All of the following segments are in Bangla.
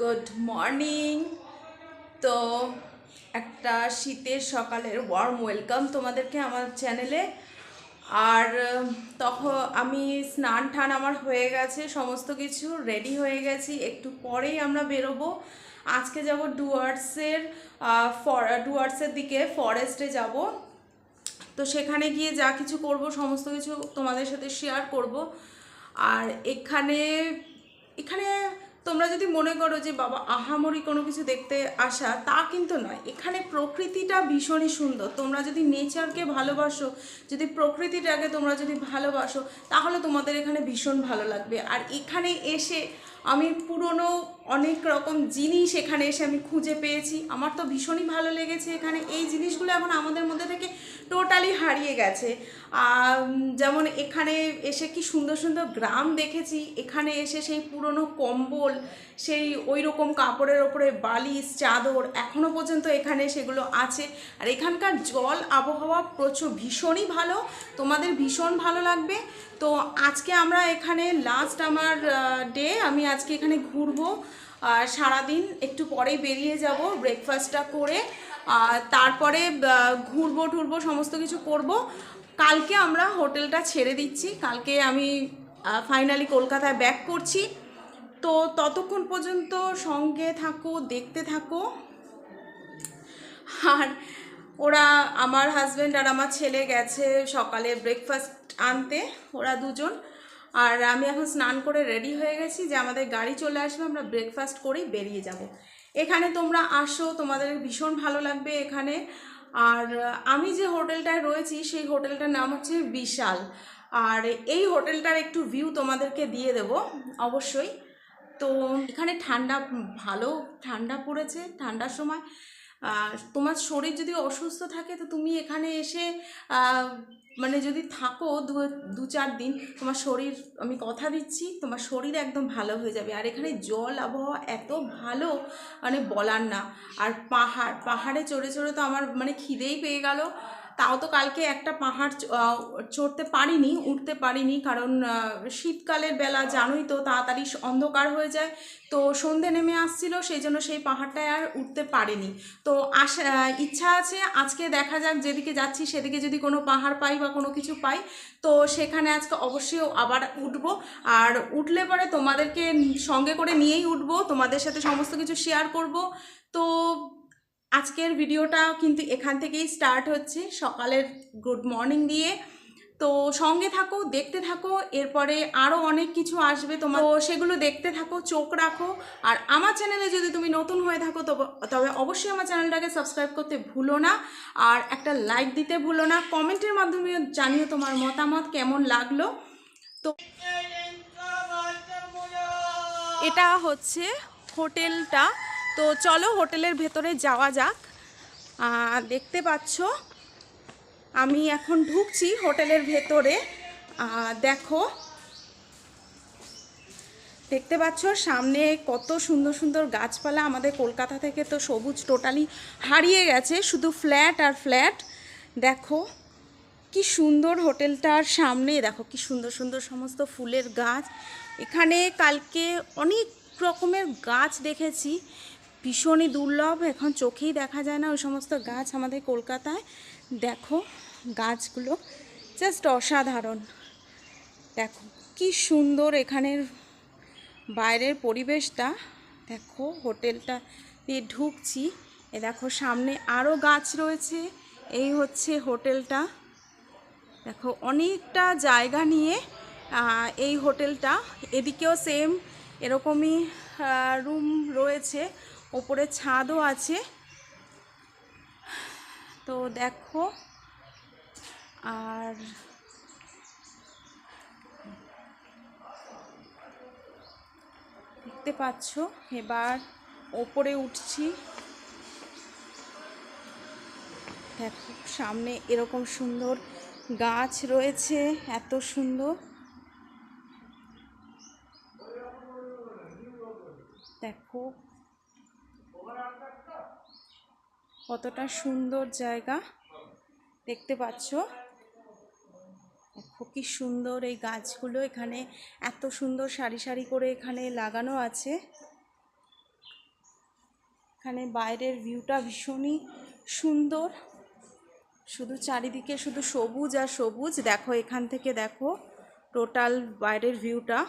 গুড মর্নিং তো একটা শীতের সকালের ওয়ার্ম ওয়েলকাম তোমাদেরকে আমার চ্যানেলে আর, তখন আমি স্নান টান আমার হয়ে গেছে, সমস্ত কিছু রেডি হয়ে গেছি। একটু পরেই আমরা বেরোবো। আজকে যাব ডুয়ার্সের ডুয়ার্সের দিকে ফরেস্টে যাব। তো সেখানে গিয়ে যা কিছু করব, সমস্ত কিছু তোমাদের সাথে শেয়ার করব। আর এখানে এখানে তোমরা যদি মনে করো যে, বাবা, আহামরি কোনো কিছু দেখতে আসা তা কিন্তু নয়। এখানে প্রকৃতিটা ভীষণই সুন্দর। তোমরা যদি নেচারকে ভালোবাসো, যদি প্রকৃতিটাকে তোমরা যদি ভালোবাসো, তাহলে তোমাদের এখানে ভীষণ ভালো লাগবে। আর এখানে এসে আমি পুরনো অনেক রকম জিনিস এখানে এসে আমি খুঁজে পেয়েছি। আমার তো ভীষণই ভালো লেগেছে এখানে। এই জিনিসগুলো এখন আমাদের মধ্যে থেকে টোটালি হারিয়ে গেছে। যেমন এখানে এসে কি সুন্দর সুন্দর গ্রাম দেখেছি। এখানে এসে সেই পুরনো কম্বল, সেই ওই রকম কাপড়ের ওপরে বালিশ, চাদর এখনও পর্যন্ত এখানে সেগুলো আছে। আর এখানকার জল আবহাওয়া প্রচুর, ভীষণই ভালো। তোমাদের ভীষণ ভালো লাগবে। তো আজকে আমরা এখানে লাস্ট আমার ডে আমি আজকে এখানে ঘুরবো। সারাদিন একটু পরেই বেরিয়ে যাব ব্রেকফাস্টটা করে। তারপরে ঘুরবো টুরবো, সমস্ত কিছু করব। কালকে আমরা হোটেলটা ছেড়ে দিচ্ছি। কালকে আমি ফাইনালি কলকাতায় ব্যাক করছি। তো ততক্ষণ পর্যন্ত সঙ্গে থাকো, দেখতে থাকো। আর ওরা, আমার হাজব্যান্ড আর আমার ছেলে গেছে সকালে ব্রেকফাস্ট আনতে, ওরা দুজন। আর আমি এখন স্নান করে রেডি হয়ে গেছি যে আমাদের গাড়ি চলে আসবে, আমরা ব্রেকফাস্ট করেই বেরিয়ে যাব। এখানে তোমরা আসো, তোমাদের ভীষণ ভালো লাগবে এখানে। আর আমি যে হোটেলটায় রয়েছি, সেই হোটেলটার নাম হচ্ছে বিশাল। আর এই হোটেলটার একটু ভিউ তোমাদেরকে দিয়ে দেব, অবশ্যই। তো এখানে ঠান্ডা, ভালো ঠান্ডা পড়েছে, ঠান্ডার সময়। তোমার শরীর যদি অসুস্থ থাকে, তো তুমি এখানে এসে মানে যদি থাকো দু চার দিন, তোমার শরীর, আমি কথা দিচ্ছি, তোমার শরীর একদম ভালো হয়ে যাবে। আর এখানে জল আবহাওয়া এত ভালো মানে বলার না। আর পাহাড়, পাহাড়ে চড়ে চড়ে তো আমার মানে খিদেই পেয়ে গেল। তাও তো কালকে একটা পাহাড় চড়তে পারিনি, উঠতে পারিনি কারণ শীতকালের বেলা জানোই তো তাড়াতাড়ি অন্ধকার হয়ে যায়। তো সন্ধে নেমে আসছিল, সেই জন্য সেই পাহাড়টায় আর উঠতে পারিনি। তো আশা ইচ্ছা আছে, আজকে দেখা যাক, যেদিকে যাচ্ছি সেদিকে যদি কোনো পাহাড় পাই বা কোনো কিছু পাই। তো সেখানে আজকে অবশ্যই আবার উঠবো। আর উঠলে পরে তোমাদেরকে সঙ্গে করে নিয়েই উঠবো, তোমাদের সাথে সমস্ত কিছু শেয়ার করব। তো আজকের ভিডিওটা কিন্তু এখান থেকেই স্টার্ট হচ্ছে সকালের গুড মর্নিং দিয়ে তো সঙ্গে থাকো দেখতে থাকো এরপরে আরও অনেক কিছু আসবে তোমার তো সেগুলো দেখতে থাকো চোখ রাখো আর আমার চ্যানেলে যদি তুমি নতুন হয়ে থাকো তবে অবশ্যই আমার চ্যানেলটাকে সাবস্ক্রাইব করতে ভুলো না আর একটা লাইক দিতে ভুলো না কমেন্টের মাধ্যমে জানিও তোমার মতামত কেমন লাগল তো এটা হচ্ছে হোটেলটা তো চলো হোটেলের ভেতরে যাওয়া যাক। দেখতে পাচ্ছ, আমি এখন ঢুকছি হোটেলের ভেতরে। দেখো, দেখতে পাচ্ছ, সামনে কত সুন্দর সুন্দর গাছপালা আমাদের কলকাতা থেকে তো সবুজ টোটালি হারিয়ে গেছে, শুধু ফ্ল্যাট আর ফ্ল্যাট। দেখো, কি সুন্দর হোটেলটার সামনে, দেখো কি সুন্দর সুন্দর সমস্ত ফুলের গাছ। এখানে কালকে অনেক রকমের গাছ দেখেছি ভীষণই দুর্লভ, এখন চোখেই দেখা যায় না। ওই সমস্ত গাছ আমাদের কলকাতায়, দেখো গাছগুলো জাস্ট অসাধারণ। দেখো কি সুন্দর এখানের বাইরের পরিবেশটা। দেখো হোটেলটা দিয়ে ঢুকছি। এ দেখো সামনে আরও গাছ রয়েছে, এই হচ্ছে হোটেলটা। দেখো অনেকটা জায়গা নিয়ে এই হোটেলটা। এদিকেও সেম এরকমই রুম রয়েছে। ওপরে ছাদও আছে। তো দেখো, আর দেখতে পাচ্ছ, এবার ওপরে উঠছি। দেখো, সামনে এরকম সুন্দর গাছ রয়েছে, এত সুন্দর। দেখো কতটা সুন্দর জায়গা দেখতে পাচ্ছ। কি সুন্দর এই গাছগুলো এখানে, এত সুন্দর সারি সারি করে এখানে লাগানো আছে। এখানে বাইরের ভিউটা ভীষণই সুন্দর। শুধু চারিদিকে শুধু সবুজ আর সবুজ। দেখো এখান থেকে দেখো টোটাল বাইরের ভিউটা।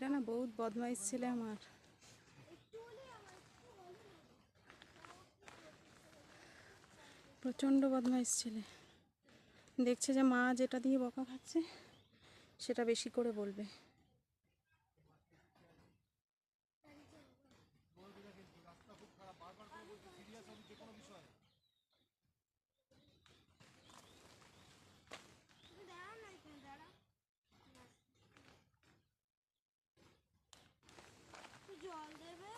ছেলেটা না বহুত বদমাইশ ছিল আমার। প্রচণ্ড বদমাইশ ছিল। দেখছে যে মা যেটা দিয়ে বকা খাচ্ছে, সেটা বেশি করে বলবে জল দেবে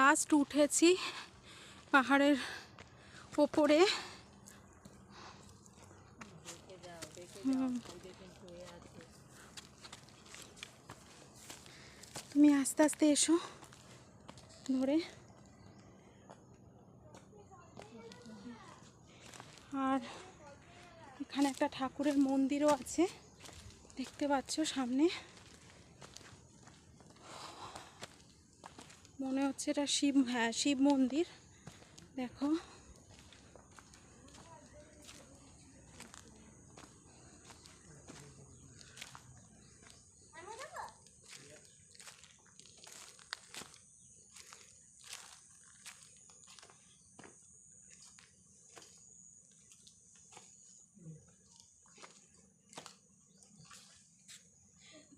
লাস্ট উঠেছি পাহাড়ের ওপরে। তুমি আস্তে আস্তে এসো ধরে। আর এখানে একটা ঠাকুরের মন্দিরও আছে। দেখতে পাচ্ছ সামনে। মনে হচ্ছে এটা শিব হ্যাঁ শিব মন্দির। দেখো।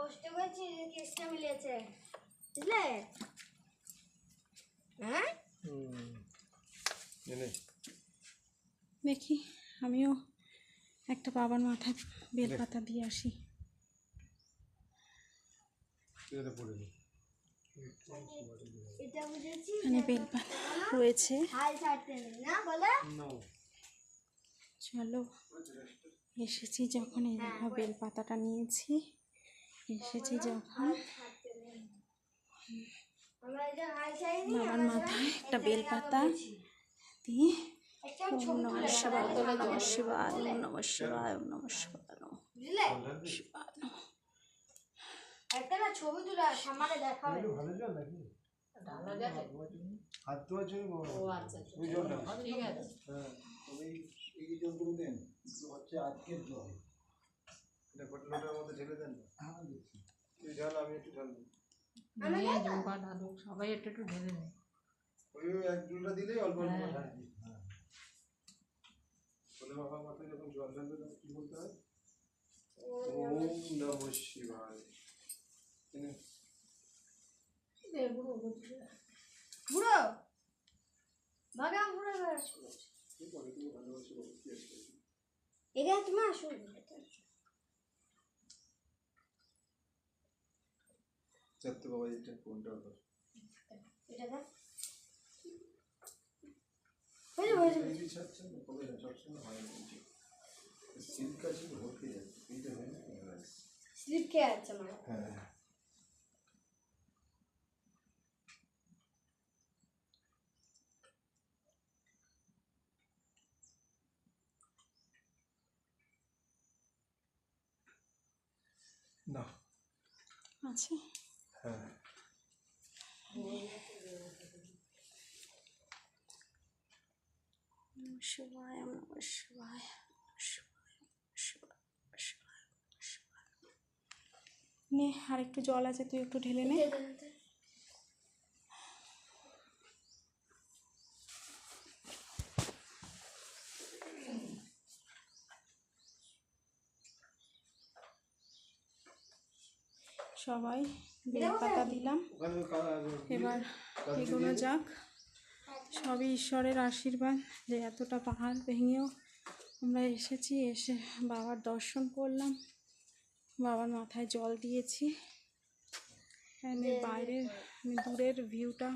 কষ্ট করছি কেসটা মিলেছে। বুঝলে? হ্যাঁ? দেখি আমিও একটা বাবার মাথায় বেলপাতা দিয়ে আসি। এটা এখানে বেলপাতা রয়েছে। হাল ছাড়তে নেই না? বলে। চলো এসেছি যখন এই বেলপাতাটা নিয়েছি। এসেছি যখন বাবার মাথায় একটা বেলপাতা দিয়ে ওম ছবি নমঃ শিবায় ওম নমঃ শিবায় ওম নমঃ শিবায় ওম নমঃ শিবায় ওম বুঝলে শিবায়। নমঃ। ছবি তুলে সামনে দেখাবে হাত ধোয়ার জন্য ওই জলটা। হ্যাঁ ওই এই জলগুলো হচ্ছে আজকের জল। এটা মধ্যে ঢেলে দেন হ্যাঁ দেখছি তুই ঢাল আমি একটু ঢাল নিয়ে জোগা ঢালুক সবাই একটু একটু ঢেলে নেয় ওই ওই এক জলটা দিলেই অল্প অল্প ঢাল বলে বাবা মাথায় যখন জল ঢালবে তখন কি বলতে হয়? ওম নমঃ শিবায়। এনে বুড়ো বাগান বুড়ো। কি করে তুমি ভালোবাসি এখানে তুমি চারটে বাবা এটা কোনটা ধর। এটা হয়েছে এই ছাড়ছেন না, কবে সবসময় হয় না। সিল্ক আছে তো ভর্তি যাচ্ছে এইটা হয় না। স্লিপ খেয়ে আমার হ্যাঁ না আছে। নে আর একটু জল আছে তুই একটু ঢেলে নে। সবাই বেলপাতা দিলাম। এবার এগোনো যাক। সবই ঈশ্বরের আশীর্বাদ যে এতটা পাহাড় ভেঙেও আমরা এসেছি এসে বাবার দর্শন করলাম। বাবার মাথায় জল দিয়েছি। এখানে বাইরের মানে দূরের ভিউটা।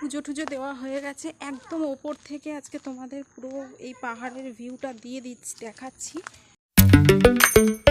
পুজো টুজো দেওয়া হয়ে গেছে। একদম ওপর থেকে আজকে তোমাদের পুরো এই পাহাড়ের ভিউটা দিয়ে দিচ্ছি দেখাচ্ছি। Thank you.